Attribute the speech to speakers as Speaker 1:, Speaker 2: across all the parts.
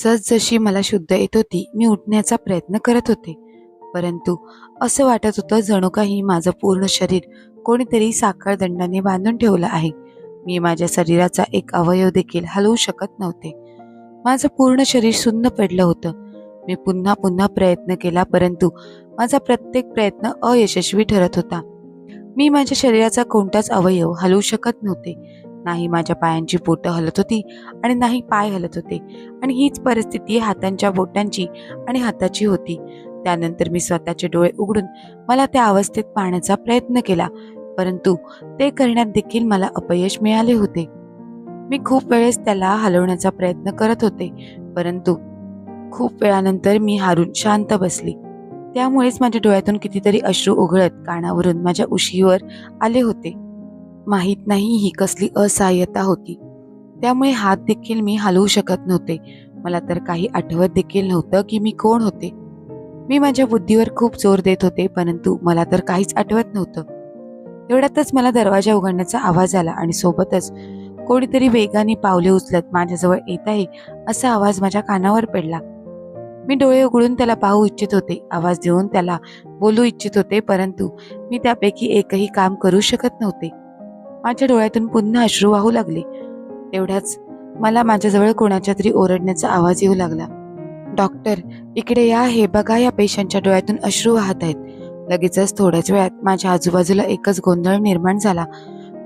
Speaker 1: जसजशी मला शुद्ध येत होती मी उठण्याचा प्रयत्न करत होते. परंतु असं वाटत होतं जणू काही माझं पूर्ण शरीर कोणीतरी साखळ दंडाने बांधून ठेवलं आहे. मी माझ्या शरीराचा एक अवयव देखील हलवू शकत नव्हते. माझं पूर्ण शरीर सुन्न पडलं होतं. मी पुन्हा पुन्हा प्रयत्न केला परंतु माझा प्रत्येक प्रयत्न अयशस्वी ठरत होता. मी माझ्या शरीराचा कोणताच अवयव हलवू शकत नव्हते. नाही माझ्या पायांची बोटं हलत होती आणि नाही पाय हलत होते. आणि हीच परिस्थिती हातांच्या बोटांची आणि हाताची होती. त्यानंतर मी स्वतःचे डोळे उघडून मला त्या अवस्थेत पाहण्याचा प्रयत्न केला परंतु ते करण्यात देखील मला अपयश मिळाले होते. मी खूप वेळेस त्याला हलवण्याचा प्रयत्न करत होते परंतु खूप वेळानंतर मी हारून शांत बसली. त्यामुळेच माझ्या डोळ्यातून कितीतरी अश्रू उघळत कानावरून माझ्या उशीवर आले होते. माहीत नाही ही कसली असहाय्यता होती. त्यामुळे हात देखील मी हलवू शकत नव्हते. मला तर काही आठवत देखील नव्हतं की मी कोण होते. मी माझ्या बुद्धीवर खूप जोर देत होते परंतु मला तर काहीच आठवत नव्हतं. तेवढ्यातच मला दरवाजा उघडण्याचा आवाज आला आणि सोबतच कोणीतरी वेगाने पावले उचलत माझ्याजवळ येत आहे असा आवाज माझ्या कानावर पडला. मी डोळे उघडून त्याला पाहू इच्छित होते आवाज देऊन त्याला बोलू इच्छित होते परंतु मी त्यापैकी एकही काम करू शकत नव्हते. माझ्या डोळ्यातून पुन्हा अश्रू वाहू लागले. तेवढ्याच मला माझ्याजवळ कोणाच्या तरी ओरडण्याचा आवाज येऊ लागला. डॉक्टर इकडे या. हे बघा या पेशंटच्या डोळ्यातून अश्रू वाहत आहेत. लगेचच थोड्याच वेळात माझ्या आजूबाजूला एकच गोंधळ निर्माण झाला.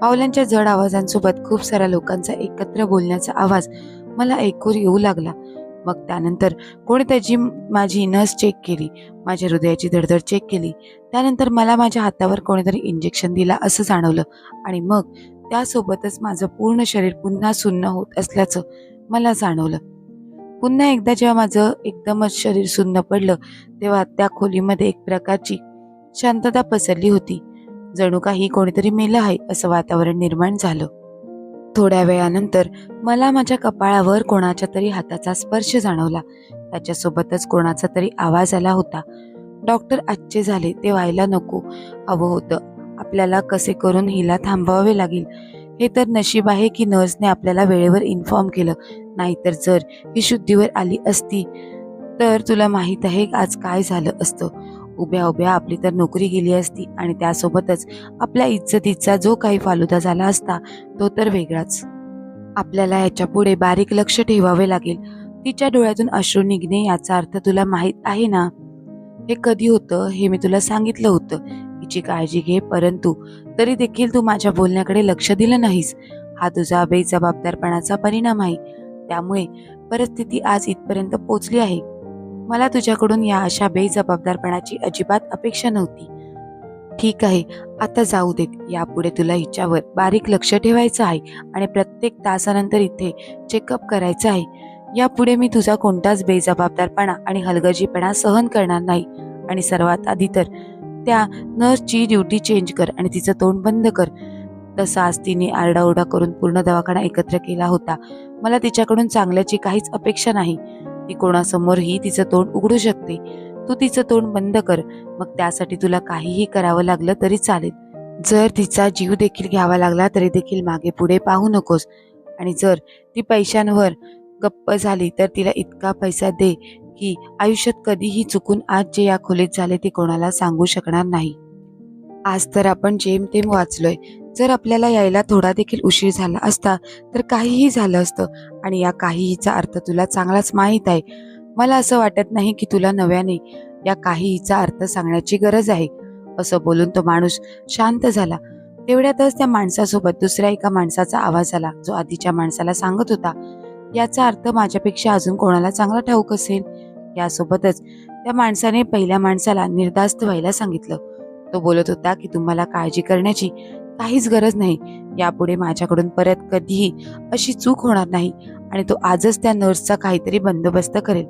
Speaker 1: पावलांच्या जड आवाजांसोबत खूप साऱ्या लोकांचा एकत्र बोलण्याचा आवाज मला ऐकून येऊ लागला. मग त्यानंतर कोणी त्याची माझी नस चेक केली माझ्या हृदयाची धडधड चेक केली. त्यानंतर मला माझ्या हातावर कोणीतरी इंजेक्शन दिला असं जाणवलं आणि मग त्यासोबतच माझं पूर्ण शरीर पुन्हा सुन्न होत असल्याचं मला जाणवलं. पुन्हा एकदा जेव्हा माझं एकदमच शरीर सुन्न पडलं तेव्हा त्या खोलीमध्ये एक प्रकारची शांतता पसरली होती. जणू काही कोणीतरी मेलं आहे असं वातावरण निर्माण झालं. थोड्या वेळानंतर मला माझ्या कपाळावर कोणाच्या तरी हाताचा स्पर्श जाणवला. त्याच्यासोबतच कोणाचा तरी आवाज आला होता. डॉक्टर आजचे झाले ते व्हायला नको. हवं होतं. आपल्याला कसे करून हिला थांबवावे लागेल? हे तर नशीब आहे की नर्सने आपल्याला वेळेवर इन्फॉर्म केलं. नाहीतर जर ही शुद्धीवर आली असती तर तुला माहीत आहे आज काय झालं असतं. उभ्या उभ्या आपली तर नोकरी गेली असती आणि त्यासोबतच आपल्या इज्जतीचा जो काही फालुदा झाला असता तो तर वेगळाच. आपल्याला याच्यापुढे बारीक लक्ष ठेवावे लागेल. तिच्या डोळ्यातून अश्रू निघणे याचा अर्थ तुला माहीत आहे ना? हे कधी होतं हे मी तुला सांगितलं होतं. हिची काळजी घे परंतु तरी देखील तू माझ्या बोलण्याकडे लक्ष दिलं नाहीस. हा तुझा बेजबाबदारपणाचा परिणाम आहे. त्यामुळे परिस्थिती आज इथपर्यंत पोचली आहे. मला तुझ्याकडून या अशा बेजबाबदारपणाची अजिबात अपेक्षा नव्हती. ठीक आहे आता जाऊ देत यापुढे तुला हिच्यावर बारीक लक्ष ठेवायचं आहे आणि प्रत्येक तासानंतर इथे चेकअप करायचं आहे. यापुढे मी तुझा कोणताच बेजबाबदारपणा आणि हलगर्जीपणा सहन करणार नाही. आणि सर्वात आधी तर त्या नर्सची ड्युटी चेंज कर आणि तिचं तोंड बंद कर. तसा आज तिने आरडाओरडा करून पूर्ण दवाखाना एकत्र केला होता. मला तिच्याकडून चांगल्याची काहीच अपेक्षा नाही. ती कोणासमोरही तिचं तोंड उघडू शकते. तू तिचं तोंड बंद कर. मग त्यासाठी तुला काहीही करावं लागलं तरी चालेल. जर तिचा जीव देखील घ्यावा लागला तरी देखील मागे पुढे पाहू नकोस. आणि जर ती पैशांवर गप्प झाली तर तिला इतका पैसा दे की आयुष्यात कधीही चुकून आज जे या खोलीत झाले ते कोणाला सांगू शकणार नाही. आज तर आपण जेमतेम वाचलोय. जर आपल्याला यायला थोडा देखील उशीर झाला असता तर काहीही झालं असतं. आणि या काहीहीचा अर्थ तुला चांगलाच माहीत आहे. मला असं वाटत नाही की तुला नव्याने या काहीहीचा अर्थ सांगण्याची गरज आहे. असं बोलून तो माणूस शांत झाला. तेवढ्यातच त्या माणसासोबत दुसऱ्या एका माणसाचा आवाज आला जो आधीच्या माणसाला सांगत होता याचा अर्थ माझ्यापेक्षा अजून कोणाला चांगला ठाऊक असेल? यासोबतच त्या माणसाने पहिल्या माणसाला निर्धास्त व्हायला सांगितलं. तो बोलत होता की तुम्हाला काळजी करण्याची काहीच गरज नाही. यापुढे माझ्याकडून परत कधीही अशी चूक होणार नाही आणि तो आजच त्या नर्सचा काहीतरी बंदोबस्त करेल.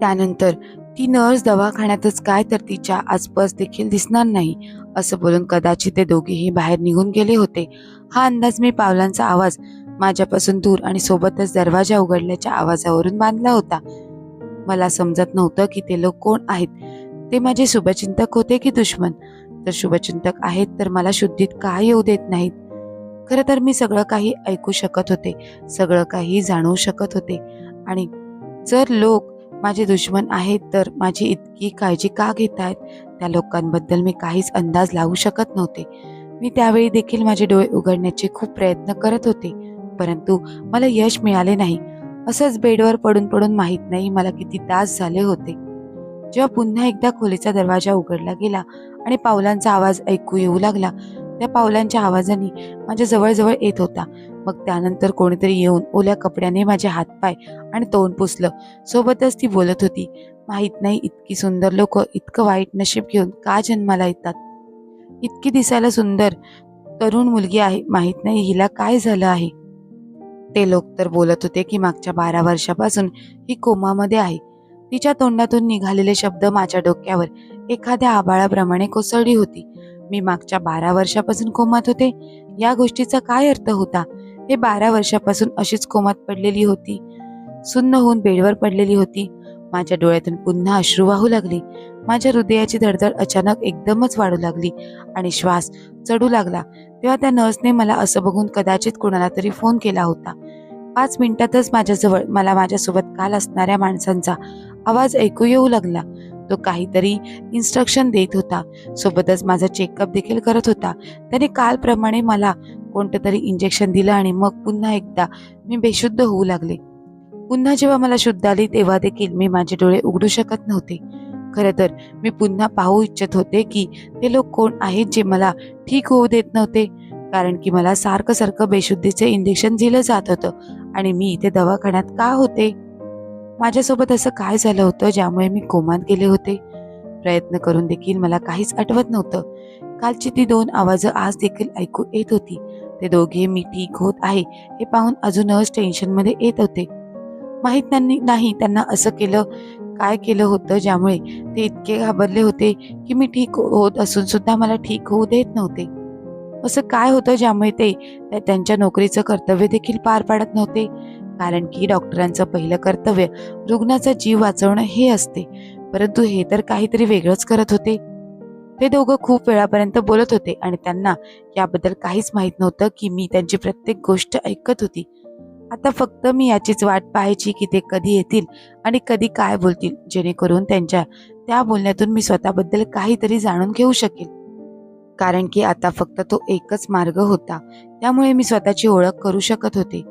Speaker 1: त्यानंतर ती नर्स दवाखान्यातच काय तर तिच्या आसपास देखील दिसणार नाही असं बोलून कदाचित ते दोघेही बाहेर निघून गेले होते. हा अंदाज मी पावलांचा आवाज माझ्यापासून दूर आणि सोबतच दरवाजा उघडल्याच्या आवाजावरून बांधला होता. मला समजत नव्हतं की ते लोक कोण आहेत. ते माझे शुभचिंतक होते की दुश्मन? तर शुभचिंतक आहेत तर मला शुद्धीत का येऊ देत नाहीत? खरं तर मी सगळं काही ऐकू शकत होते सगळं काही जाणवू शकत होते. आणि जर लोक माझे दुश्मन आहेत तर माझी इतकी काळजी का घेत आहेत त्या लोकांबद्दल मी काहीच अंदाज लावू शकत नव्हते. मी त्यावेळी देखील माझे डोळे उघडण्याचे खूप प्रयत्न करत होते परंतु मला यश मिळाले नाही. असंच बेडवर पडून पडून माहीत नाही मला किती तास झाले होते. जेव्हा पुन्हा एकदा खोलीचा दरवाजा उघडला गेला आणि पावलांचा आवाज ऐकू येऊ लागला. त्या पावलांच्या आवाजाने माझ्या जवळजवळ येत होता. मग त्यानंतर कोणीतरी येऊन ओल्या कपड्याने माझे हातपाय आणि तोंड पुसलं. सोबतच ती बोलत होती माहीत नाही इतकी सुंदर लोक इतकं वाईट नशीब घेऊन का जन्माला येतात? इतकी दिसायला सुंदर तरुण मुलगी आहे माहीत नाही हिला काय झालं आहे? ते लोक तर बोलत होते की मागच्या बारा वर्षापासून ही कोमामध्ये आहे. तिच्या तोंडातून निघालेले शब्द माझ्या डोक्यावर एखाद्या आबाळाप्रमाणे कोसळली होती. मी मागच्या बारा वर्षापासून कोमात होते. या गोष्टीचा काय अर्थ होता? हे बारा वर्षापासून अशीच कोमात पडलेली होती. सुन्न होऊन बेडवर पडलेली होती. माझ्या डोळ्यातून पुन्हा अश्रू वाहू लागले. माझ्या हृदयाची धडधड अचानक एकदमच वाढू लागली आणि श्वास चढू लागला. तेव्हा त्या नर्सने मला असं बघून कदाचित कुणाला तरी फोन केला होता. पाच मिनिटातच माझ्याजवळ मला माझ्यासोबत काल असणाऱ्या माणसांचा आवाज ऐकू येऊ लागला. तो काहीतरी इन्स्ट्रक्शन देत होता. सोबतच माझा चेकअप देखील करत होता. त्याने कालप्रमाणे मला कोणतं तरी इंजेक्शन दिलं आणि मग पुन्हा एकदा मी बेशुद्ध होऊ लागले. पुन्हा जेव्हा मला शुद्ध आली तेव्हा देखील मी माझे डोळे उघडू शकत नव्हते. खरं तर मी पुन्हा पाहू इच्छित होते की ते लोक कोण आहेत जे मला ठीक होऊ देत नव्हते. कारण की मला सारखं सारखं बेशुद्धीचे इंजेक्शन दिलं जात होतं. आणि मी इथे दवाखान्यात का होते? माझ्यासोबत असं काय झालं होतं ज्यामुळे मी कोमात गेले होते? प्रयत्न करून देखील मला काहीच आठवत नव्हतं. कालची ती दोन आवाजं आज देखील ऐकू येत होती. ते दोघे मी ठीक होत आहे हे पाहून अजूनच टेन्शनमध्ये येत होते. माहीत नाही नाही त्यांना असं केलं काय केलं होतं ज्यामुळे ते इतके घाबरले होते की मी ठीक होत असून सुद्धा मला ठीक होऊ देत नव्हते. असं काय होतं ज्यामुळे ते त्यांच्या नोकरीचं कर्तव्य देखील पार पाडत नव्हते? कारण की डॉक्टरांचं पहिलं कर्तव्य रुग्णाचा जीव वाचवणं हे असते. परंतु हे तर काहीतरी वेगळंच करत होते. ते दोघं खूप वेळापर्यंत बोलत होते आणि त्यांना याबद्दल काहीच माहीत नव्हतं की मी त्यांची प्रत्येक गोष्ट ऐकत होती. आता फक्त मी याचीच वाट पाहायची की ते कधी येतील आणि कधी काय बोलतील जेणेकरून त्यांच्या त्या बोलण्यातून मी स्वतःबद्दल काहीतरी जाणून घेऊ शकेल. कारण की आता फक्त तो एकच मार्ग होता. त्यामुळे मी स्वतःची ओळख करू शकत होते.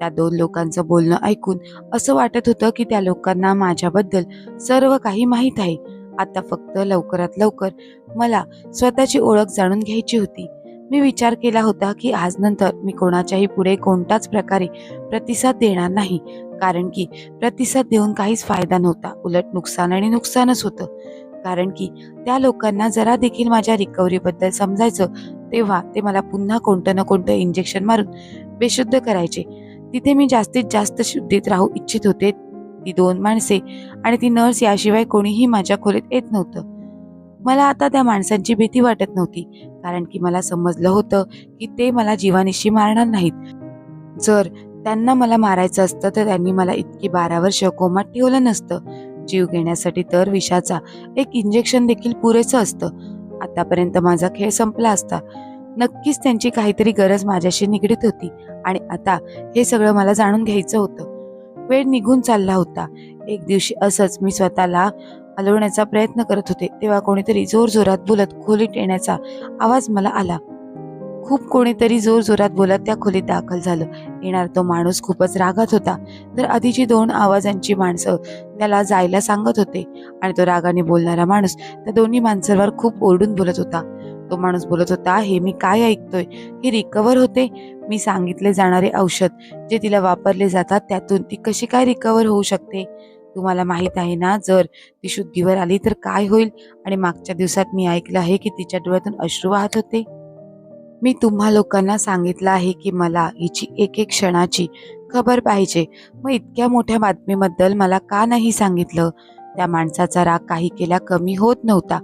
Speaker 1: त्या दोन लोकांचं बोलणं ऐकून असं वाटत होतं की त्या लोकांना माझ्याबद्दल सर्व काही माहीत आहे. आता फक्त लवकरात लवकर मला स्वतःची ओळख जाणून घ्यायची होती. मी विचार केला होता की आज नंतर मी कोणाच्याही पुढे कोणताच प्रकारे प्रतिसाद देणार नाही कारण की प्रतिसाद देऊन काहीच फायदा नव्हता. उलट नुकसान आणि नुकसानच होतं. कारण की त्या लोकांना जरा देखील माझ्या रिकव्हरीबद्दल समजायचं तेव्हा ते मला पुन्हा कोणतं ना कोणतं इंजेक्शन मारून बेशुद्ध करायचे. तिथे मी जास्तीत जास्त शुद्धीत राहू इच्छित होते ती दोन माणसे आणि ती नर्स याशिवाय कोणीही माझ्या खोलीत येत नव्हतं. मला आता त्या माणसांची भीती वाटत नव्हती कारण की मला समजलं होतं की ते मला जीवानिशी मारणार नाहीत. जर त्यांना मला मारायचं असतं तर त्यांनी मला इतकी बारा वर्ष कोमात ठेवलं नसतं. जीव घेण्यासाठी तर विषाचा एक इंजेक्शन देखील पुरेसं असतं. आतापर्यंत माझा खेळ संपला असता. नक्कीच त्यांची काहीतरी गरज माझ्याशी निगडीत होती आणि आता हे सगळं मला जाणून घ्यायचं होतं. वेळ निघून चालला होता. एक दिवशी असंच मी स्वतःला हलवण्याचा प्रयत्न करत होते तेव्हा कोणीतरी जोर जोरात बोलत खोलीत येण्याचा आवाज मला आला. खूप कोणीतरी जोर जोरात बोलत त्या खोलीत दाखल झालं. येणार तो माणूस खूपच रागात होता. तर आधीची दोन आवाजांची माणसं त्याला जायला सांगत होते आणि तो रागाने बोलणारा माणूस त्या दोन्ही माणसांवर खूप ओरडून बोलत होता. तो माणूस बोलत होता हे मी काय ऐकतोय? हे रिकवर होते? मी सांगितले जाणारे औषध जे तिला वापरले जातात त्यातून ती कशी काय रिकवर होऊ शकते? तुम्हाला माहीत आहे ना जर ती शुद्धीवर आली तर काय होईल? आणि मागच्या दिवसात मी ऐकलं आहे की तिच्या डोळ्यातून अश्रू वाहत होते. मी तुम्हा लोकांना सांगितलं आहे की मला हिची एक एक क्षणाची खबर पाहिजे. मग इतक्या मोठ्या बातमीबद्दल मला का नाही सांगितलं? त्या माणसाचा राग काही केला कमी होत नव्हता.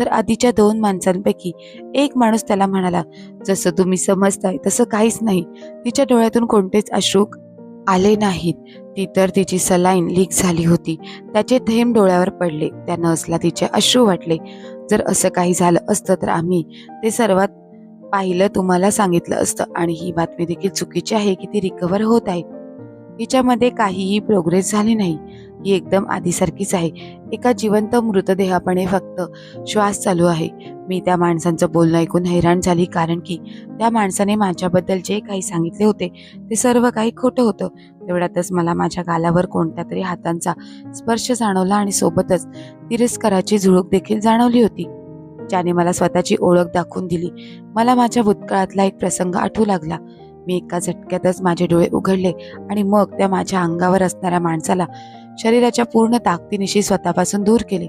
Speaker 1: तर आधीच्या दोन माणसांपैकी एक माणूस त्याला म्हणाला जसं तुम्ही समजताय तसं काहीच नाही. तिच्या डोळ्यातून कोणतेच अश्रूक आले नाहीत. ती तर तिची सलाईन लीक झाली होती. त्याचे थेंब डोळ्यावर पडले. त्या नर्सला तिचे अश्रू वाटले. जर असं काही झालं असतं तर आम्ही ते सर्वात पाहिलं तुम्हाला सांगितलं असतं आणि ही बातमी देखील चुकीची आहे की ती रिकवर होत आहे. तिच्यामध्ये काहीही प्रोग्रेस झाली नाही. ही एकदम आधीसारखीच आहे. एका जिवंत मृतदेहापणे फक्त श्वास चालू आहे. मी त्या माणसांचं बोलणं ऐकून हैराण झाली कारण की त्या माणसाने माझ्याबद्दल जे काही सांगितले होते ते सर्व काही खोटं होतं. तेवढ्यातच मला माझ्या गालावर कोणत्या तरी हातांचा स्पर्श जाणवला आणि सोबतच तिरस्काराची झुळूक देखील जाणवली होती. ज्याने मला स्वतःची ओळख दाखवून दिली. मला माझ्या भूतकाळातला एक प्रसंग आठवू लागला. मी एका झटक्यातच माझे डोळे उघडले आणि मग त्या माझ्या अंगावर असणाऱ्या माणसाला शरीराच्या पूर्ण ताकदीनिशी स्वतःपासून दूर केले.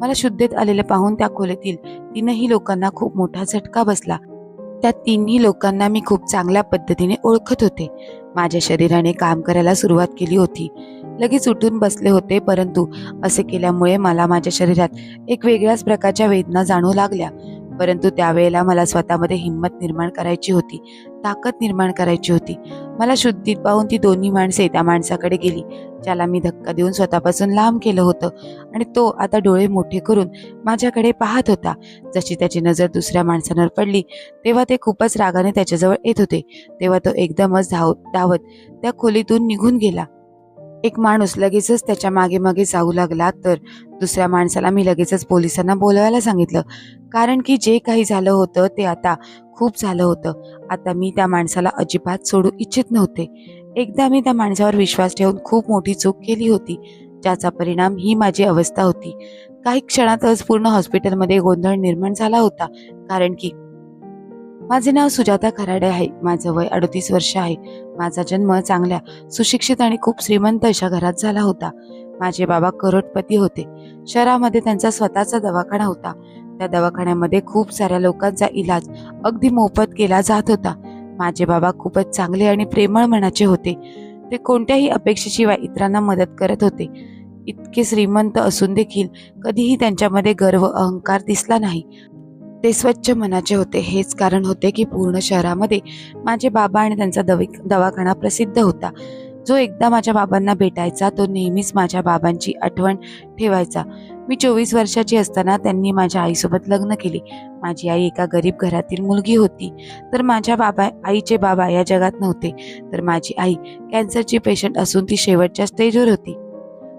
Speaker 1: मला शुद्धेत आलेले पाहून त्या खोलीतील तीनही लोकांना खूप मोठा झटका बसला. त्या तिन्ही लोकांना मी खूप चांगल्या पद्धतीने ओळखत होते. माझ्या शरीराने काम करायला सुरुवात केली होती. लगेच उठून बसले होते परंतु असे केल्यामुळे मला माझ्या शरीरात एक वेगळ्याच प्रकारच्या वेदना जाणू लागल्या. परंतु त्यावेळेला मला स्वतःमध्ये हिंमत निर्माण करायची होती ताकद निर्माण करायची होती. मला शुद्धीत पाहून ती दोन्ही माणसे त्या माणसाकडे गेली. ज्याला मी धक्का देऊन स्वतःपासून लांब केलं होतं. आणि तो आता डोळे मोठे करून माझ्याकडे पाहत होता. जशी त्याची नजर दुसऱ्या माणसांवर पडली तेव्हा ते खूपच रागाने त्याच्याजवळ येत होते. तेव्हा तो एकदमच धाव धावत त्या खोलीतून निघून गेला. एक माणूस लगेचच त्याच्यामागे मागे जाऊ लागला तर दुसऱ्या माणसाला मी लगेचच पोलिसांना बोलवायला सांगितलं. कारण की जे काही झालं होतं ते आता खूप झालं होतं. आता मी त्या माणसाला अजिबात सोडू इच्छित नव्हते. एकदा मी त्या माणसावर विश्वास ठेवून खूप मोठी चूक केली होती ज्याचा परिणाम ही माझी अवस्था होती. काही क्षणातच पूर्ण हॉस्पिटलमध्ये गोंधळ निर्माण झाला होता कारण की माझे नाव सुजाता खराडे आहे माझं वय अडतीस वर्ष आहे. माझा जन्म चांगल्या सुशिक्षित आणि खूप श्रीमंत अशा घरात झाला होता. माझे बाबा करोडपती होते. शहरामध्ये त्यांचा स्वतःचा दवाखाना होता. त्या दवाखान्यामध्ये खूप साऱ्या लोकांचा इलाज अगदी मोफत केला जात होता. माझे बाबा खूपच चांगले आणि प्रेमळ मनाचे होते. ते कोणत्याही अपेक्षेशिवाय इतरांना मदत करत होते. इतके श्रीमंत असून देखील कधीही त्यांच्यामध्ये गर्व अहंकार दिसला नाही. ते स्वच्छ मनाचे होते. हेच कारण होते की पूर्ण शहरामध्ये माझे बाबा आणि त्यांचा दवी दवाखाना प्रसिद्ध होता. जो एकदा माझ्या बाबांना भेटायचा तो नेहमीच माझ्या बाबांची आठवण ठेवायचा. मी चोवीस वर्षाची असताना त्यांनी माझ्या आईसोबत लग्न केले. माझी आई एका गरीब घरातील मुलगी होती. तर माझ्या बाबा आईचे बाबा या जगात नव्हते. तर माझी आई कॅन्सरची पेशंट असून ती शेवटच्या स्टेजवर होती.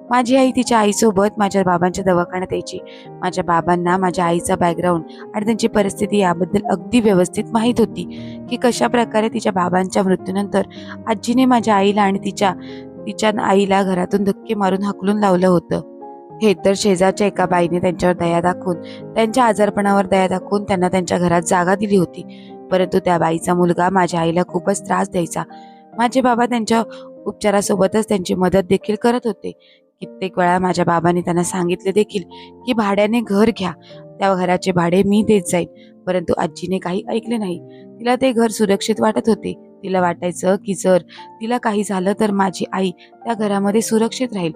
Speaker 1: माझी आई तिच्या आईसोबत माझ्या बाबांच्या दवाखान्यात यायची. माझ्या बाबांना माझ्या आईचा बॅकग्राऊंड आणि त्यांची परिस्थिती याबद्दल अगदी व्यवस्थित माहीत होती. की कशा प्रकारे तिच्या बाबांच्या मृत्यूनंतर आजीने माझ्या आईला आणि तिच्या तिच्या आईला घरातून धक्के मारून हकलून लावलं होतं. हे तर शेजारच्या एका बाईने त्यांच्यावर दया दाखवून त्यांच्या आजारपणावर दया दाखवून त्यांना त्यांच्या घरात जागा दिली होती. परंतु त्या बाईचा मुलगा माझ्या आईला खूपच त्रास द्यायचा. माझे बाबा त्यांच्या उपचारासोबतच त्यांची मदत देखील करत होते. कित्येक वेळा माझ्या बाबांनी त्यांना सांगितले देखील की भाड्याने घर घ्या. त्या घराचे भाडे मी देत जाईल परंतु आजीने काही ऐकले नाही. तिला ते घर सुरक्षित वाटत होते. तिला वाटायचं की जर तिला काही झालं तर माझी आई त्या घरामध्ये सुरक्षित राहील.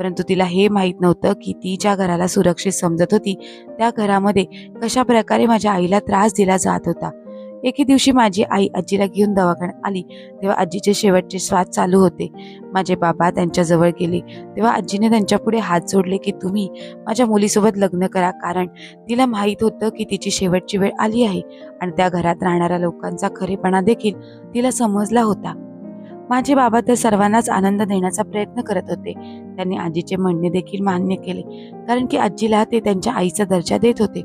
Speaker 1: परंतु तिला हे माहीत नव्हतं की ती ज्या घराला सुरक्षित समजत होती त्या घरामध्ये कशा प्रकारे माझ्या आईला त्रास दिला जात होता. एके दिवशी माझी आई आजीला घेऊन दवाखान्यात आली. तेव्हा आजीचे शेवटचे श्वास चालू होते. माझे बाबा त्यांच्याजवळ गेले. तेव्हा आजीने त्यांच्या पुढे हात जोडले की तुम्ही माझ्या मुलीसोबत लग्न करा कारण तिला माहीत होतं की तिची शेवटची वेळ आली आहे आणि त्या घरात राहणाऱ्या लोकांचा खरेपणा देखील तिला समजला होता. माझे बाबा तर सर्वांनाच आनंद देण्याचा प्रयत्न करत होते. त्यांनी आजीचे म्हणणे देखील मान्य केले कारण की आजीला ते त्यांच्या आईचा दर्जा देत होते.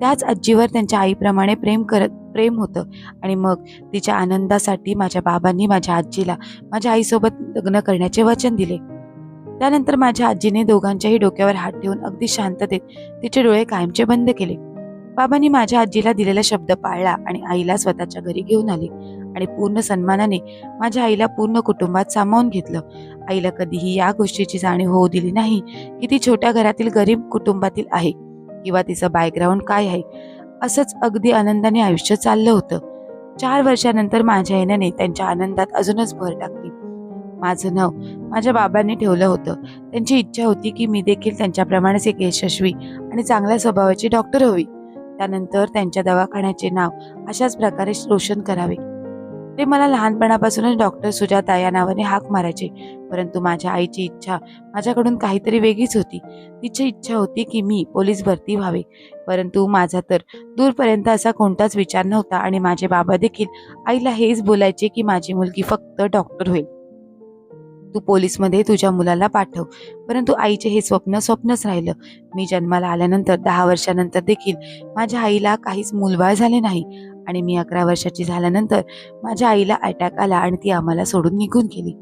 Speaker 1: त्याच आजीवर त्यांच्या आईप्रमाणे प्रेम करत प्रेम होतं. आणि मग तिच्या आनंदासाठी माझ्या बाबांनी माझ्या आजीला माझ्या आईसोबत लग्न करण्याचे वचन दिले. त्यानंतर माझ्या आजीने दोघांच्याही डोक्यावर हात ठेवून अगदी शांततेत तिचे डोळे कायमचे बंद केले. बाबांनी माझ्या आजीला दिलेला शब्द पाळला आणि आईला स्वतःच्या घरी घेऊन आले. आणि पूर्ण सन्मानाने माझ्या आईला पूर्ण कुटुंबात सामावून घेतलं. आईला कधीही या गोष्टीची जाणीव होऊ दिली नाही की ती छोट्या घरातील गरीब कुटुंबातील आहे किंवा तिचं बॅकग्राऊंड काय आहे. असंच अगदी आनंदाने आयुष्य चाललं होतं. चार वर्षानंतर माझ्या आईने त्यांच्या आनंदात अजूनच भर टाकली. माझं नाव माझ्या बाबांनी ठेवलं होतं. त्यांची इच्छा होती की मी देखील त्यांच्याप्रमाणेच एक यशस्वी आणि चांगल्या स्वभावाची डॉक्टर हवी. त्यानंतर त्यांच्या दवाखान्याचे नाव अशाच प्रकारे रोशन करावे. ते मला लहानपणापासूनच डॉक्टर सुजाता या नावाने हाक मारायचे. परंतु माझ्या आईची इच्छा माझ्याकडून काहीतरी वेगळीच होती. तिची इच्छा होती की मी पोलीस भरती व्हावे. परंतु माझा तर दूरपर्यंत असा कोणताच विचार नव्हता आणि माझे बाबा देखील आईला हेच बोलायचे की माझी मुलगी फक्त डॉक्टर होईल. तू पोलीसमध्ये तुझ्या मुलाला पाठव. परंतु आईचे हे स्वप्न स्वप्नच राहिलं. मी जन्माला आल्यानंतर दहा वर्षानंतर देखील माझ्या आईला काहीच मूलबाळ झाले नाही. आणि मी अकरा वर्षाची झाल्यानंतर माझ्या आईला अटॅक आला आणि ती आम्हाला सोडून निघून गेली.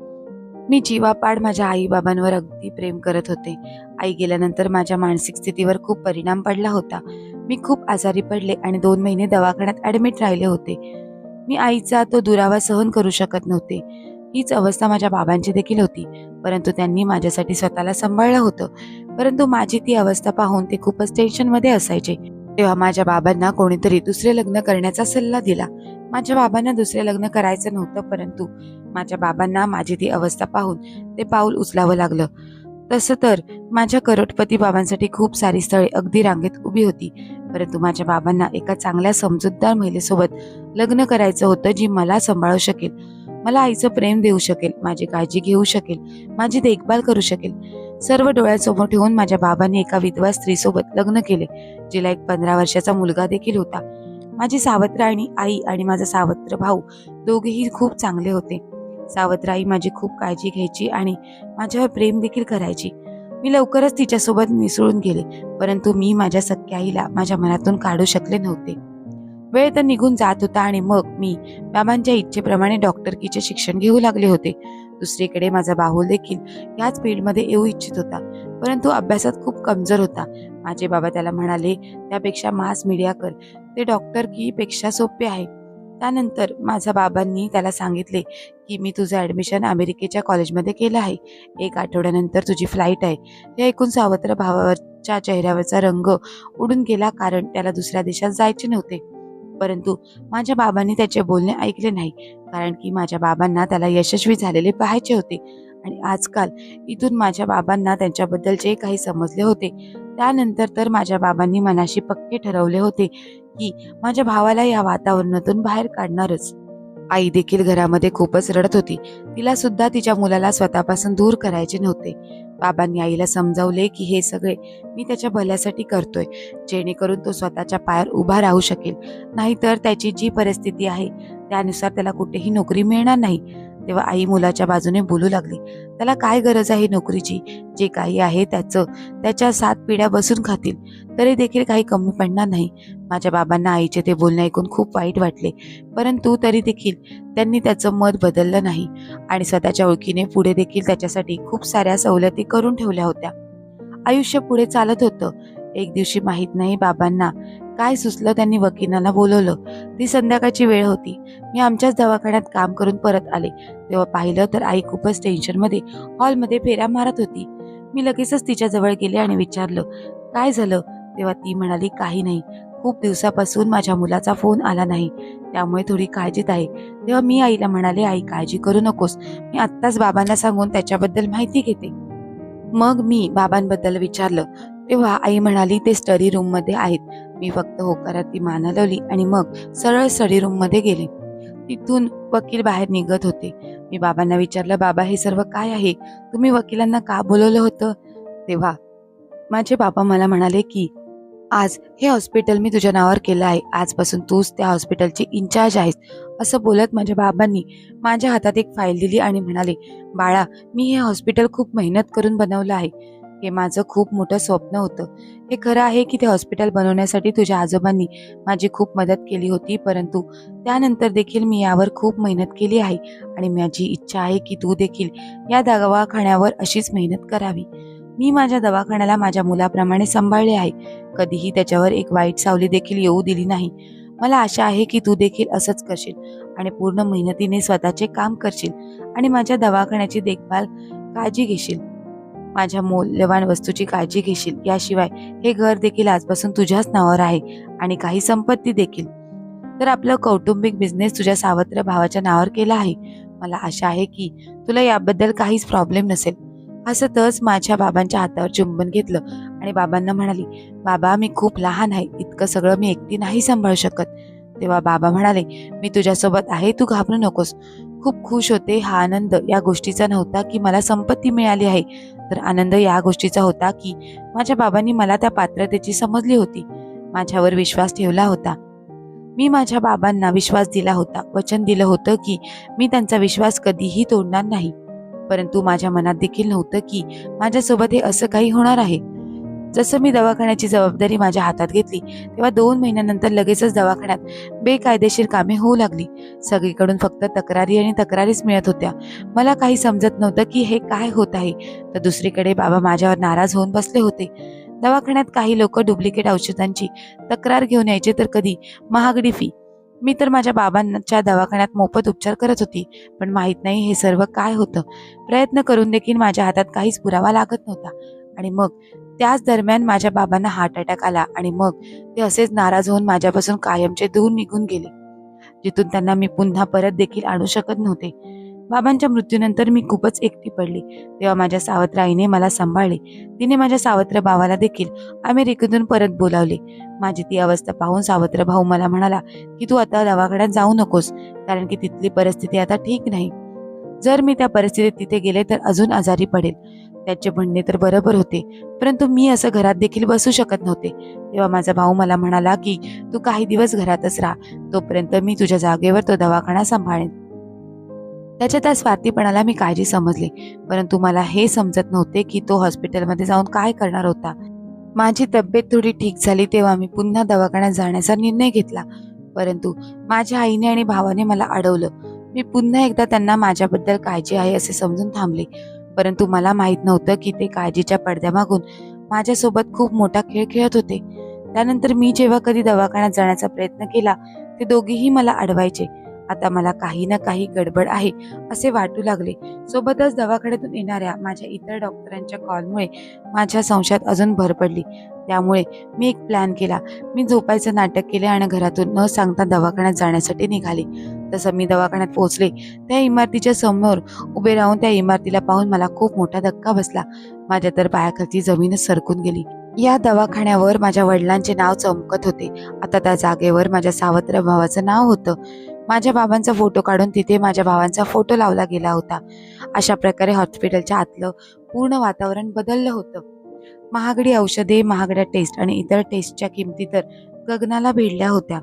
Speaker 1: मी जीवापाड माझ्या आईबाबांवर अगदी प्रेम करत होते. आई गेल्यानंतर माझ्या मानसिक स्थितीवर खूप परिणाम पडला होता. मी खूप आजारी पडले आणि दोन महिने दवाखान्यात ॲडमिट राहिले होते. मी आईचा तो दुरावा सहन करू शकत नव्हते. हीच अवस्था माझ्या बाबांची देखील होती. परंतु त्यांनी माझ्यासाठी स्वतःला सांभाळलं होतं. परंतु माझी ती अवस्था पाहून ते खूपच टेन्शनमध्ये असायचे. तेव्हा माझ्या बाबांना कोणीतरी दुसरे लग्न करण्याचा सल्ला दिला. माझ्या बाबांना दुसरे लग्न करायचं नव्हतं परंतु माझ्या बाबांना माझी ती अवस्था पाहून ते पाऊल उचलावं लागलं. तसं तर माझ्या करोडपती बाबांसाठी खूप सारी स्थळे अगदी रांगेत उभी होती परंतु माझ्या बाबांना एका चांगल्या समजूतदार महिलेसोबत लग्न करायचं होतं जी मला सांभाळू शकेल. मला आईचं प्रेम देऊ शकेल माझी काळजी घेऊ शकेल माझी देखभाल करू शकेल. सर्व डोळ्यासमोर ठेवून माझ्या बाबांनी एका विधवा स्त्रीसोबत लग्न केले जिला एक पंधरा वर्षाचा मुलगा देखील होता. माझी सावत्र आणि आई आणि माझा सावत्र भाऊ दोघेही खूप चांगले होते. सावत्र आई माझी खूप काळजी घ्यायची आणि माझ्यावर प्रेम देखील करायची. मी लवकरच तिच्यासोबत मिसळून गेले परंतु मी माझ्या सख्या आईला माझ्या मनातून काढू शकले नव्हते. वेळ तर निघून जात होता आणि मग मी बाबांच्या इच्छेप्रमाणे डॉक्टरकीचे शिक्षण घेऊ लागले होते. दुसरीकडे माझा बाहुल देखील याच फील्डमध्ये येऊ इच्छित होता. परंतु अभ्यासात खूप कमजोर होता. माझे बाबा त्याला म्हणाले त्यापेक्षा मास मीडिया कर. ते डॉक्टर की पेक्षा सोपे आहे. त्यानंतर माझ्या बाबांनी त्याला सांगितले की मी तुझं ॲडमिशन अमेरिकेच्या कॉलेजमध्ये केलं आहे. एक आठवड्यानंतर तुझी फ्लाईट आहे. हे ऐकून सावत्र भावाच्या चेहऱ्यावरचा रंग उडून गेला कारण त्याला दुसऱ्या देशात जायचे नव्हते. परंतु माझ्या बाबांनी त्याचे बोलणे ऐकले नाही. कारण की माझ्या बाबांना त्याला यशस्वी झालेले पाहायचे होते. आणि आजकाल इथून माझ्या बाबांना त्यांच्याबद्दल जे काही समजले होते त्यानंतर तर माझ्या बाबांनी मनाशी पक्के ठरवले होते की माझ्या भावाला या वातावरणातून बाहेर काढणारच. आई देखील घरामध्ये खूपच रडत होती. तिला सुद्धा तिच्या मुलाला स्वतःपासून दूर करायचे नव्हते. बाबांनी आईला समजावले की हे सगळे मी त्याच्या भल्यासाठी करतोय. जेणेकरून तो स्वतःच्या पायावर उभा राहू शकेल. नाहीतर त्याची जी परिस्थिती आहे त्यानुसार त्याला कुठेही नोकरी मिळणार नाही. तेव्हा आई मुलाच्या बाजूने बोलू लागली त्याला काय गरज आहे नोकरीची? जे काही आहे त्याचं. त्याच्या सात पिढ्या बसून खातील. तरी देखील काही कमी पडणार नाही. माझ्या बाबांना आईचे ते बोलणे ऐकून खूप वाईट वाटले. परंतु तरी देखील त्यांनी त्याचं मत बदललं नाही आणि स्वतःच्या ओळखीने पुढे देखील त्याच्यासाठी खूप साऱ्या सवलती करून ठेवल्या होत्या. आयुष्य पुढे चालत होतं. एक दिवशी माहीत नाही बाबांना काय सुचलं त्यांनी वकिलाला बोलवलं? ती संध्याकाळची वेळ होती. मी आमच्याच दवाखान्यात काम करून परत आले. तेव्हा पाहिलं तर आई खूपच टेन्शनमध्ये हॉलमध्ये फेऱ्या मारत होती. मी लगेचच तिच्याजवळ गेले आणि विचारलं काय झालं? तेव्हा ती म्हणाली काही नाही. खूप दिवसापासून माझ्या मुलाचा फोन आला नाही. त्यामुळे थोडी काळजीत आहे. तेव्हा मी आईला म्हणाले आई काळजी करू नकोस. मी आत्ताच बाबांना सांगून त्याच्याबद्दल माहिती घेते. मग मी बाबांबद्दल विचारलं. तेव्हा आई म्हणाली ते स्टडी रूममध्ये आहेत. मी फक्त होकारात ती मान लावली आणि मग सरळ स्टडी रूममध्ये गेले. तिथून वकील बाहेर निघत होते. मी बाबांना विचारलं बाबा हे सर्व काय आहे? तुम्ही वकिलांना का बोलवलं होतं? तेव्हा माझे बाबा मला म्हणाले की आज हे हॉस्पिटल मी तुझ्या नावावर केलं आहे. आजपासून तूच त्या हॉस्पिटलची इन्चार्ज आहेस. असं बोलत माझ्या बाबांनी माझ्या हातात एक फाईल दिली आणि म्हणाले बाळा मी हे हॉस्पिटल खूप मेहनत करून बनवलं आहे. हे माझं खूप मोठं स्वप्न होतं. हे खरं आहे की ते हॉस्पिटल बनवण्यासाठी तुझ्या आजोबांनी माझी खूप मदत केली होती परंतु त्यानंतर देखील मी यावर खूप मेहनत केली आहे आणि माझी इच्छा आहे की तू देखील या दवाखान्यावर अशीच मेहनत करावी. मी माझ्या दवाखान्याला माझ्या मुलाप्रमाणे सांभाळले आहे. कधीही त्याच्यावर एक वाईट सावली देखील येऊ दिली नाही. मला आशा आहे की तू देखील असंच करशील आणि पूर्ण मेहनतीने स्वतःचे काम करशील आणि माझ्या दवाखान्याची देखभाल काळजी घेशील. माझ्या मौल्यवान वस्तूची काळजी घेशील. याशिवाय हे घर देखील आजपासून तुझ्याच नावावर आहे आणि काही संपत्ती देखील. तर आपलं कौटुंबिक बिझनेस तुझ्या सावत्र भावाच्या नावावर केला आहे. मला आशा आहे की तुला याबद्दल काहीच प्रॉब्लेम नसेल. हसतच माझ्या बाबांच्या हातावर चुंबन घेतलं आणि बाबांना म्हणाली बाबा मी खूप लहान आहे. इतकं सगळं मी एकटी नाही सांभाळू शकत. तेव्हा बाबा म्हणाले मी तुझ्यासोबत आहे. तू घाबरू नकोस. खूप खुश होते हा आनंद. या गोष्टीचा नव्हता की मला संपत्ती मिळाली आहे. तर आनंद या गोष्टीचा होता की माझ्या बाबांनी मला त्या पात्रतेची समजली होती. माझ्यावर विश्वास ठेवला होता. मी माझ्या बाबांना विश्वास दिला होता. वचन दिलं होतं की मी त्यांचा विश्वास कधीही तोडणार नाही. परंतु माझ्या मनात देखील नव्हतं की माझ्यासोबत हे असं काही होणार आहे. जसं मी दवाखान्याची जबाबदारी माझ्या हातात घेतली तेव्हा दोन महिन्यानंतर लगेचच दवाखान्यात बेकायदेशीर कामे होऊ लागली. सगळीकडून फक्त तक्रारी आणि तक्रारीच मिळत होत्या. मला काही समजत नव्हतं की हे काय होत आहे. तर दुसरीकडे बाबा माझ्यावर नाराज होऊन बसले होते. दवाखान्यात काही लोक डुप्लिकेट औषधांची तक्रार घेऊन यायचे तर कधी? महागडी फी. मी तर माझ्या बाबांच्या दवाखान्यात मोफत उपचार करत होती पण माहीत नाही हे सर्व काय होतं. प्रयत्न करून देखील माझ्या हातात काहीच पुरावा लागत नव्हता. आणि मग त्याच दरम्यान माझ्या बाबांना हार्ट अटॅक आला आणि मग ते असेच नाराज होऊन माझ्यापासून कायमचे दूर निघून गेले. जिथून त्यांना मी पुन्हा परत देखील आणू शकत नव्हते. बाबांच्या मृत्यूनंतर मी खूपच एकटी पडली. तेव्हा माझ्या सावत्र आईने मला सांभाळले. तिने माझ्या सावत्र भावाला देखील अमेरिकेतून परत बोलावले. माझी ती अवस्था पाहून सावत्र भाऊ मला म्हणाला की तू आता दवाखान्यात जाऊ नकोस कारण की तिथली परिस्थिती आता ठीक नाही. जर मी त्या परिस्थितीत तिथे गेले तर अजून आजारी पडेल. त्याचे म्हणणे तर बरोबर होते परंतु मी असं घरात देखील बसू शकत नव्हते. तेव्हा माझा भाऊ मला म्हणाला की तू काही दिवस घरातच राहा तोपर्यंत मी तुझ्या जागेवर तो दवाखाना सांभाळेन. त्याच्या त्या स्वार्थीपणाला मी काळजी समजले परंतु मला हे समजत नव्हते की तो हॉस्पिटलमध्ये जाऊन काय करणार होता. माझी तब्येत थोडी ठीक झाली तेव्हा मी पुन्हा दवाखान्यात जाण्याचा निर्णय घेतला परंतु माझ्या आईने आणि भावाने मला अडवलं. मी पुन्हा एकदा त्यांना माझ्याबद्दल काळजी आहे असे समजून थांबले. परंतु मला माहीत नव्हतं की ते काळजीच्या पडद्यामागून माझ्यासोबत खूप मोठा खेळ खेळत होते. त्यानंतर मी जेव्हा कधी दवाखान्यात जाण्याचा प्रयत्न केला ते दोघेही मला अडवायचे. आता मला काही ना काही गडबड आहे असे वाटू लागले. सोबतच दवाखान्यातून येणाऱ्या माझ्या इतर डॉक्टरांच्या कॉलमुळे माझ्या संशयात अजून भर पडली. त्यामुळे मी एक प्लॅन केला. मी झोपायचं नाटक केले आणि घरातून न सांगता दवाखान्यात जाण्यासाठी निघाले. तसं मी दवाखान्यात पोहोचले. त्या इमारतीच्या समोर उभे राहून त्या इमारतीला पाहून मला खूप मोठा धक्का बसला. माझ्या तर पायाखालची जमीनच सरकून गेली. या दवाखान्यावर माझ्या वडिलांचे नाव चमकत होते. आता त्या जागेवर माझ्या सावत्र भावाचं नाव होतं. माझ्या बाबांचा फोटो काढून तिथे माझ्या भावांचा फोटो लावला गेला होता. अशा प्रकारे हॉस्पिटलच्या आतलं पूर्ण वातावरण बदललं होतं. महागडी औषधे महागड्या टेस्ट आणि इतर टेस्टच्या किमती तर गगनाला भिडल्या होत्या.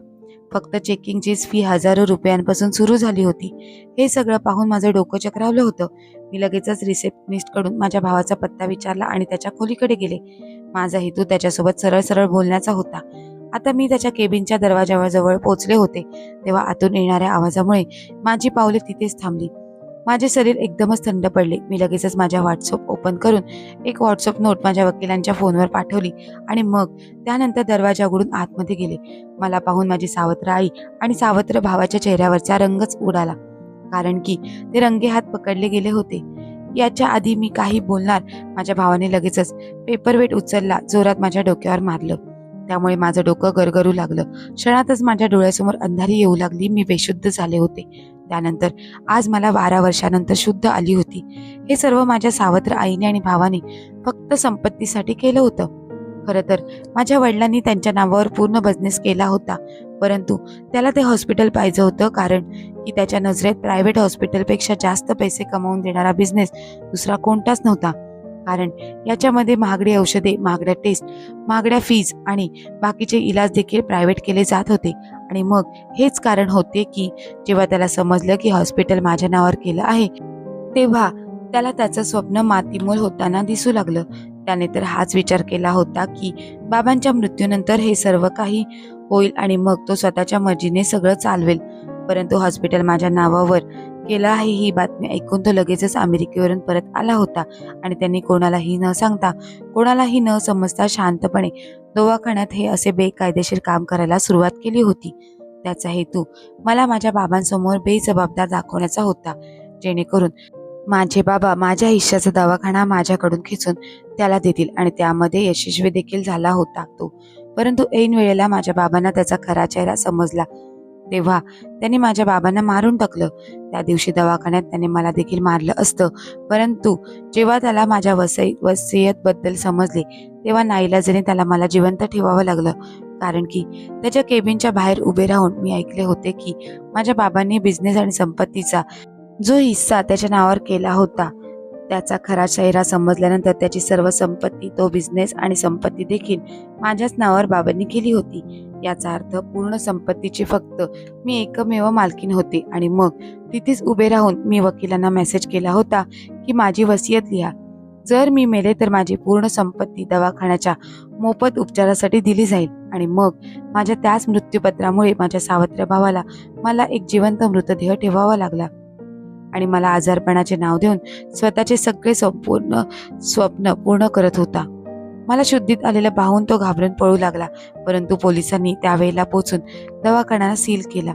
Speaker 1: फक्त चेकिंगचीच फी हजारो रुपयांपासून सुरू झाली होती. हे सगळं पाहून माझं डोकं चक्रावलं होतं. मी लगेचच रिसेप्शनिस्टकडून माझ्या भावाचा पत्ता विचारला आणि त्याच्या खोलीकडे गेले. माझा हेतू त्याच्यासोबत सरळ सरळ बोलण्याचा होता. आता मी त्याच्या केबिनच्या दरवाजाजवळ पोचले पोहोचले होते. तेव्हा आतून येणाऱ्या आवाजामुळे माझी पावले तिथेच थांबली. माझे शरीर एकदमच थंड पडले. मी लगेचच माझ्या व्हॉट्सअप ओपन करून एक व्हॉट्सअप नोट माझ्या वकिलांच्या फोनवर पाठवली आणि मग त्यानंतर दरवाजा उघडून आतमध्ये गेले. मला पाहून माझी सावत्र आई आणि सावत्र भावाच्या चेहऱ्यावरचा रंगच उडाला. कारण की ते रंगे हात पकडले गेले होते. याच्या आधी मी काही बोलणार माझ्या भावाने लगेचच पेपरवेट उचलला जोरात माझ्या डोक्यावर मारलं. त्यामुळे माझं डोकं गरगरू लागलं. क्षणातच माझ्या डोळ्यासमोर अंधारी येऊ लागली. मी बेशुद्ध झाले होते. त्यानंतर आज मला बारा वर्षानंतर शुद्ध आली होती. हे सर्व माझ्या सावत्र आईने आणि भावाने फक्त संपत्तीसाठी केलं होतं. खरं तर माझ्या वडिलांनी त्यांच्या नावावर पूर्ण बिझनेस केला होता. परंतु त्याला ते हॉस्पिटल पाहिजे होतं कारण की त्याच्या नजरेत प्रायव्हेट हॉस्पिटलपेक्षा जास्त पैसे कमावून देणारा बिझनेस दुसरा कोणताच नव्हता. कारण याच्यामध्ये महागडी औषधे महागड्या टेस्ट महागड्या फीज आणि बाकीचे इलाज देखील प्रायव्हेट केले जात होते. आणि मग हेच कारण होते की जेव्हा त्याला समजलं की हॉस्पिटल माझ्या नावावर केलं आहे तेव्हा त्याला त्याचं स्वप्न मातीमोल होताना दिसू लागलं. त्याने तर हाच विचार केला होता की बाबांच्या मृत्यूनंतर हे सर्व काही होईल आणि मग तो स्वतःच्या मर्जीने सगळं चालवेल. परंतु हॉस्पिटल माझ्या नावावर केलं आहे. ही बातमी ऐकून तो लगेचच अमेरिकेवरून परत आला होता आणि त्यांनी कोणालाही न सांगता कोणालाही न समजता शांतपणे दवाखान्यात हे असे बेकायदेशीर काम करायला सुरुवात केली होती. त्याचा हेतू मला माझ्या बाबांसमोर बेजबाबदार दाखवण्याचा होता. जेणेकरून माझे बाबा माझ्या हिश्श्याचा दवाखाना माझ्याकडून खिचून त्याला देतील आणि त्यामध्ये यशस्वी देखील झाला होता तो. परंतु ऐन वेळेला माझ्या बाबांना त्याचा खरा चेहरा समजला. तेव्हा त्यांनी माझ्या बाबांना मारून टाकलं. त्या दिवशी दवाखान्यात त्याने मला देखील मारलं असतं. परंतु जेव्हा त्याला माझ्या वसई वसियत बद्दल समजले तेव्हा नाईलाजाने त्याला मला जिवंत ठेवावं लागलं. कारण की त्याच्या केबिनच्या बाहेर उभे राहून मी ऐकले होते की माझ्या बाबांनी बिझनेस आणि संपत्तीचा जो हिस्सा त्याच्या नावावर केला होता त्याचा खरा चेहरा समजल्यानंतर त्याची सर्व संपत्ती तो बिझनेस आणि संपत्ती देखील माझ्याच नावावर बाबांनी केली होती. याचा अर्थ पूर्ण संपत्तीची फक्त मी एकमेव मालकीन होते आणि मग तिथेच उभे राहून मी वकिलांना मेसेज केला होता की माझी वसियत लिहा. जर मी मेले तर माझी पूर्ण संपत्ती दवाखान्याच्या मोफत उपचारासाठी दिली जाईल आणि मग माझ्या त्याच मृत्यूपत्रामुळे माझ्या सावत्र भावाला मला एक जिवंत मृतदेह ठेवावा लागला. आणि मला आजारपणाचे नाव देऊन स्वतःचे सगळे संपूर्ण स्वप्न पूर्ण करत होता. मला शुद्धीत आलेला पाहून तो घाबरून पळू लागला परंतु पोलिसांनी त्यावेळेला पोचून दवाखान्याला सील केला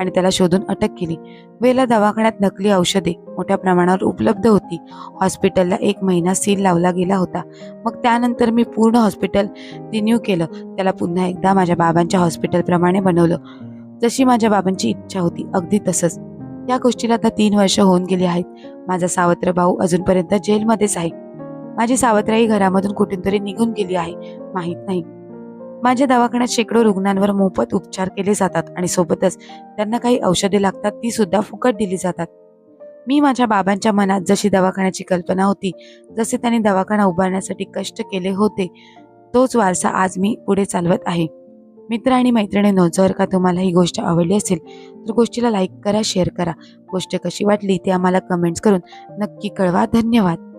Speaker 1: आणि त्याला शोधून अटक केली. वेळेला दवाखान्यात नकली औषधे मोठ्या प्रमाणावर उपलब्ध होती. हॉस्पिटलला एक महिना सील लावला गेला होता. मग त्यानंतर मी पूर्ण हॉस्पिटल रिन्यू केलं. त्याला पुन्हा एकदा माझ्या बाबांच्या हॉस्पिटलप्रमाणे बनवलं. जशी माझ्या बाबांची इच्छा होती अगदी तसंच. या गोष्टीला आता तीन वर्ष होऊन गेली आहेत. माझा सावत्र भाऊ अजूनपर्यंत जेलमध्येच आहे. माझी सावत्राई घरामधून कुठून तरी निघून गेली आहे माहीत नाही. माझ्या दवाखान्यात शेकडो रुग्णांवर मोफत उपचार केले जातात आणि सोबतच त्यांना काही औषधे लागतात ती सुद्धा फुकट दिली जातात. मी माझ्या बाबांच्या मनात जशी दवाखान्याची कल्पना होती जसे त्यांनी दवाखाना उभारण्यासाठी कष्ट केले होते तोच वारसा आज मी पुढे चालवत आहे. मित्र आणि मैत्रिणींनो जर का तुम्हाला ही गोष्ट आवडली असेल तर गोष्टीला लाईक करा शेअर करा. गोष्ट कशी वाटली ते आम्हाला कमेंट्स करून नक्की कळवा. धन्यवाद.